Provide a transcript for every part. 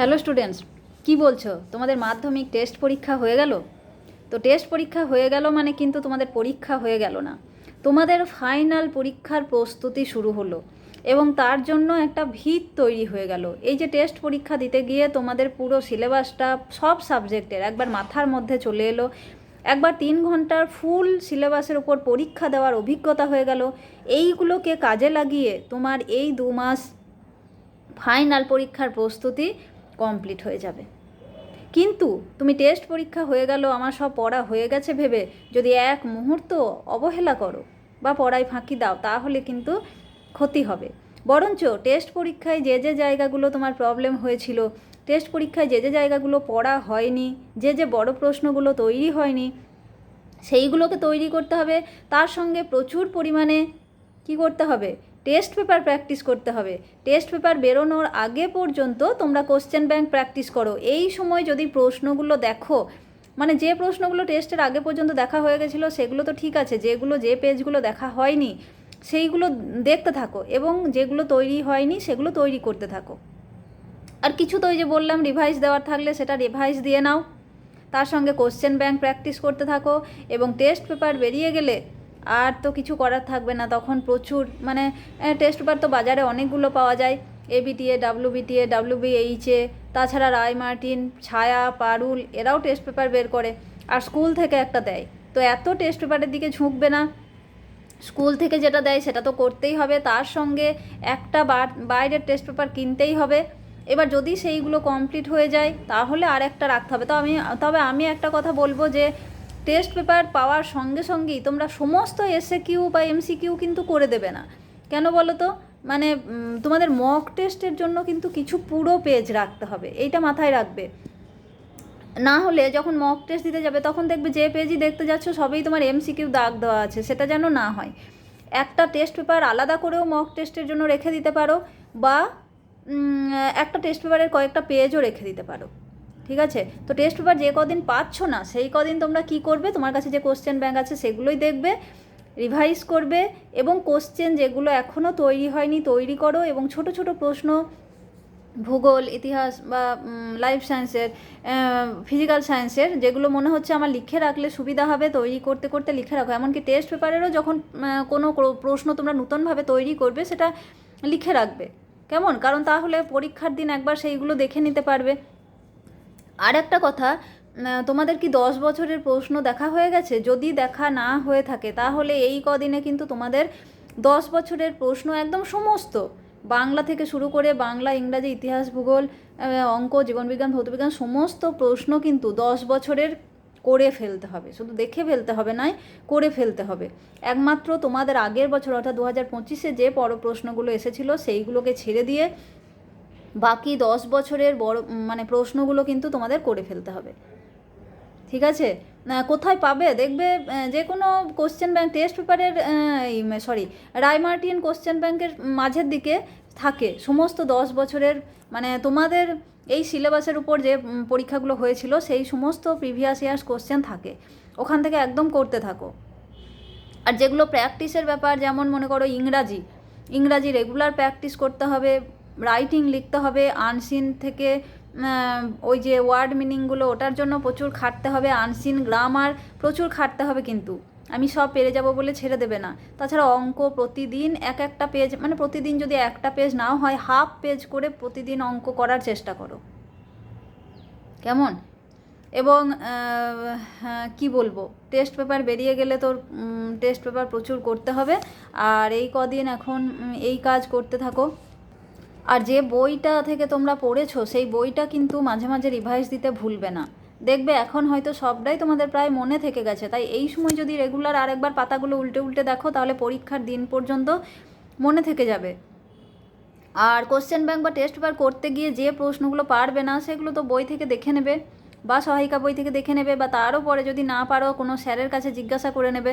Hello students কি বলছো? তোমাদের মাধ্যমিক টেস্ট পরীক্ষা হয়ে গেল? তো টেস্ট পরীক্ষা হয়ে গেল মানে কিন্তু তোমাদের পরীক্ষা হয়ে গেল না। তোমাদের ফাইনাল পরীক্ষার প্রস্তুতি শুরু হলো এবং তার জন্য একটা ভিত তৈরি হয়ে গেল। এই যে টেস্ট পরীক্ষা দিতে গিয়ে তোমাদের পুরো সিলেবাসটা সব সাবজেক্টের একবার মাথার মধ্যে চলে এলো। একবার তিন ঘণ্টার ফুল সিলেবাসের উপর পরীক্ষা দেওয়ার অভিজ্ঞতা হয়ে গেল। এইগুলোকে কাজে লাগিয়ে তোমার এই দু মাস ফাইনাল পরীক্ষার প্রস্তুতি কমপ্লিট হয়ে যাবে। কিন্তু তুমি টেস্ট পরীক্ষা হয়ে গেল, আমার সব পড়া হয়ে গেছে ভেবে যদি এক মুহূর্ত অবহেলা করো বা পড়ায় ফাঁকি দাও, তাহলে কিন্তু ক্ষতি হবে। বরঞ্চ টেস্ট পরীক্ষায় যে যে জায়গাগুলো তোমার প্রবলেম হয়েছিল টেস্ট পরীক্ষায় যে যে জায়গাগুলো পড়া হয়নি, যে যে বড় প্রশ্নগুলো তৈরি হয়নি, সেইগুলোকে তৈরি করতে হবে। তার সঙ্গে প্রচুর পরিমাণে কি করতে হবে? টেস্ট পেপার প্র্যাকটিস করতে হবে। টেস্ট পেপার বেরোনোর আগে পর্যন্ত তোমরা কোশ্চেন ব্যাংক প্র্যাকটিস করো। এই সময় যদি প্রশ্নগুলো দেখো মানে যে প্রশ্নগুলো টেস্টের আগে পর্যন্ত দেখা হয়ে গেছিল, সেগুলো তো ঠিক আছে, যেগুলো যে পেজগুলো দেখা হয়নি, সেইগুলো দেখতে থাকো এবং যেগুলো তৈরি হয়নি, সেগুলো তৈরি করতে থাকো। আর কিছু তো ওই যে বললাম রিভাইস দেওয়ার থাকলে সেটা রিভাইস দিয়ে নাও। তার সঙ্গে কোশ্চেন ব্যাংক প্র্যাকটিস করতে থাকো এবং টেস্ট পেপার বেরিয়ে গেলে আর তো কিছু করার থাকবে না। তখন প্রচুর মানে টেস্ট পেপার তো বাজারে অনেকগুলো পাওয়া যায়। এবিটিএ ডাব্লিউবিটিএ ডাব্লিউবিএইচএ তাছাড়া রায় মার্টিন, ছায়া, পারুল, এরাও টেস্ট পেপার বের করে। আর স্কুল থেকে একটা দেয়। তো এত টেস্ট পেপারের দিকে ঝুঁকবে না। স্কুল থেকে যেটা দেয় সেটা তো করতেই হবে। তার সঙ্গে একটা বাইরের টেস্ট পেপার কিনতেই হবে। এবার যদি সেইগুলো কমপ্লিট হয়ে যায়, তাহলে আর একটা রাখতে হবে। তো আমি, তবে আমি একটা কথা বলব যে টেস্ট পেপার পাওয়ার সঙ্গে সঙ্গেই তোমরা সমস্ত এসএ কিউ বা এমসি কিউ কিন্তু করে দেবে না। কেন বলো তো মানে তোমাদের মক টেস্টের জন্য কিন্তু কিছু পুরো পেজ রাখতে হবে, এইটা মাথায় রাখবে। না হলে যখন মক টেস্ট দিতে যাবে, তখন দেখবে যে পেজই দেখতে যাচ্ছ, সবই তোমার এমসিকিউ দাগ দেওয়া আছে, সেটা যেন না হয়। একটা টেস্ট পেপার আলাদা করেও মক টেস্টের জন্য রেখে দিতে পারো, বা একটা টেস্ট পেপারের কয়েকটা পেজও রেখে দিতে পারো। ঠিক আছে? তো টেস্ট পেপার যে কদিন পাচ্ছ না, সেই কদিন তোমরা কি করবে? তোমার কাছে যে কোশ্চেন ব্যাংক আছে, সেগুলোই দেখবে রিভাইজ করবে এবং কোশ্চেন যেগুলো এখনও তৈরি হয়নি, তৈরি করো এবং ছোট ছোট প্রশ্ন, ভূগোল, ইতিহাস বা লাইফ সায়েন্সের ফিজিক্যাল সায়েন্সের যেগুলো মনে হচ্ছে আমার লিখে রাখলে সুবিধা হবে, তৈরি করতে করতে লিখে রাখো। এমনকি টেস্ট পেপারেরও যখন কোনো প্রশ্ন তোমরা নতুনভাবে তৈরি করবে, সেটা লিখে রাখবে। কেমন? কারণ তাহলে পরীক্ষার দিন একবার সেইগুলো দেখে নিতে পারবে। আর একটা কথা তোমাদের কি দশ বছরের প্রশ্ন দেখা হয়ে গেছে? যদি দেখা না হয়ে থাকে, তাহলে এই কদিনে কিন্তু তোমাদের দশ বছরের প্রশ্ন একদম সমস্ত। বাংলা থেকে শুরু করে বাংলা, ইংরাজি, ইতিহাস, ভূগোল অঙ্ক জীবনবিজ্ঞান ভৌতবিজ্ঞান সমস্ত প্রশ্ন কিন্তু দশ বছরের করে ফেলতে হবে। শুধু দেখে ফেলতে হবে নয়, করে ফেলতে হবে। একমাত্র তোমাদের আগের বছর, অর্থাৎ দু হাজার পঁচিশে যে পর প্রশ্নগুলো এসেছিল, সেইগুলোকে ছেড়ে দিয়ে বাকি দশ বছরের বড় মানে প্রশ্নগুলো কিন্তু তোমাদের করে ফেলতে হবে। ঠিক আছে? কোথায় পাবে? দেখবে যে কোনো কোশ্চেন ব্যাংক টেস্ট পেপারের সরি রায়মার্টিন কোশ্চেন ব্যাংকের মাঝের দিকে থাকে। সমস্ত দশ বছরের মানে তোমাদের এই সিলেবাসের উপর যে পরীক্ষাগুলো হয়েছিল, সেই সমস্ত প্রিভিয়াস ইয়ার্স কোশ্চেন থাকে। ওখান থেকে একদম করতে থাকো। আর যেগুলো প্র্যাকটিসের ব্যাপার, যেমন মনে করো ইংরাজি ইংরাজি রেগুলার প্র্যাকটিস করতে হবে রাইটিং লিখতে হবে আনসিন থেকে ওই যে ওয়ার্ড মিনিংগুলো ওটার জন্য প্রচুর খাটতে হবে আনসিন গ্রামার প্রচুর খাটতে হবে কিন্তু। আমি সব পেরে যাব বলে ছেড়ে দেবে না। তাছাড়া অঙ্ক প্রতিদিন এক একটা পেজ মানে প্রতিদিন যদি একটা পেজ নাও হয় হাফ পেজ করে প্রতিদিন অঙ্ক করার চেষ্টা করো। কেমন? এবং কি বলব? টেস্ট পেপার বেরিয়ে গেলে তোর টেস্ট পেপার প্রচুর করতে হবে। আর এই কদিন এখন এই কাজ করতে থাকো। আর যে বইটা থেকে তোমরা পড়েছো, সেই বইটা কিন্তু মাঝে মাঝে রিভাইজ দিতে ভুলবে না। দেখবে এখন হয়তো সবটাই তোমাদের প্রায় মনে থেকে গেছে। তাই এই সময় যদি রেগুলার আরেকবার পাতাগুলো উল্টে উল্টে দেখো, তাহলে পরীক্ষার দিন পর্যন্ত মনে থেকে যাবে। আর কোশ্চেন ব্যাংক বা টেস্ট পেপার করতে গিয়ে যে প্রশ্নগুলো পারবে না, সেগুলো তো বই থেকে দেখে নেবে বা সহায়িকা বই থেকে দেখে নেবে বা তারও পরে যদি না পারো, কোনো স্যারের কাছে জিজ্ঞাসা করে নেবে।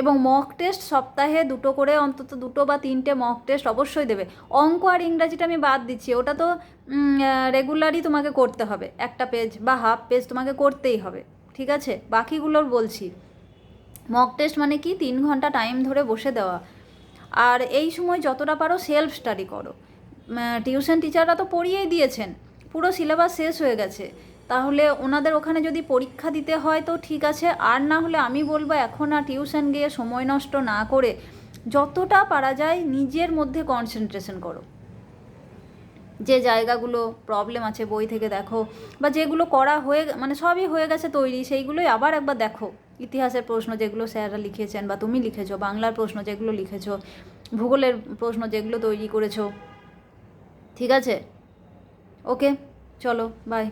এবং মক টেস্ট সপ্তাহে দুটো করে, অন্তত দুটো বা তিনটে মক টেস্ট অবশ্যই দেবে। অঙ্ক আর ইংরাজিটা আমি বাদ দিচ্ছি, ওটা তো রেগুলারই তোমাকে করতে হবে। একটা পেজ বা হাফ পেজ তোমাকে করতেই হবে, ঠিক আছে? বাকিগুলোর বলছি। মক টেস্ট মানে কি? তিন ঘণ্টা টাইম ধরে বসে দেওয়া। আর এই সময় যতটা পারো সেলফ স্টাডি করো। টিউশন টিচাররা তো পড়িয়েই দিয়েছেন। পুরো সিলেবাস শেষ হয়ে গেছে। তাহলে ওনাদের ওখানে যদি পরীক্ষা দিতে হয় তো ঠিক আছে। আর না হলে আমি বলব এখন আর টিউশন গিয়ে সময় নষ্ট না করে যতটা পারা যায় নিজের মধ্যে কনসেন্ট্রেশন করো। যে জায়গাগুলো প্রবলেম আছে বই থেকে দেখো বা যেগুলো করা হয়ে মানে সবই হয়ে গেছে তৈরি, সেইগুলোই আবার একবার দেখো। ইতিহাসের প্রশ্ন যেগুলো স্যাররা লিখেছেন বা তুমি লিখেছো, বাংলার প্রশ্ন যেগুলো লিখেছো, ভূগোলের প্রশ্ন যেগুলো তৈরি করেছ। ঠিক আছে? ওকে চলো বাই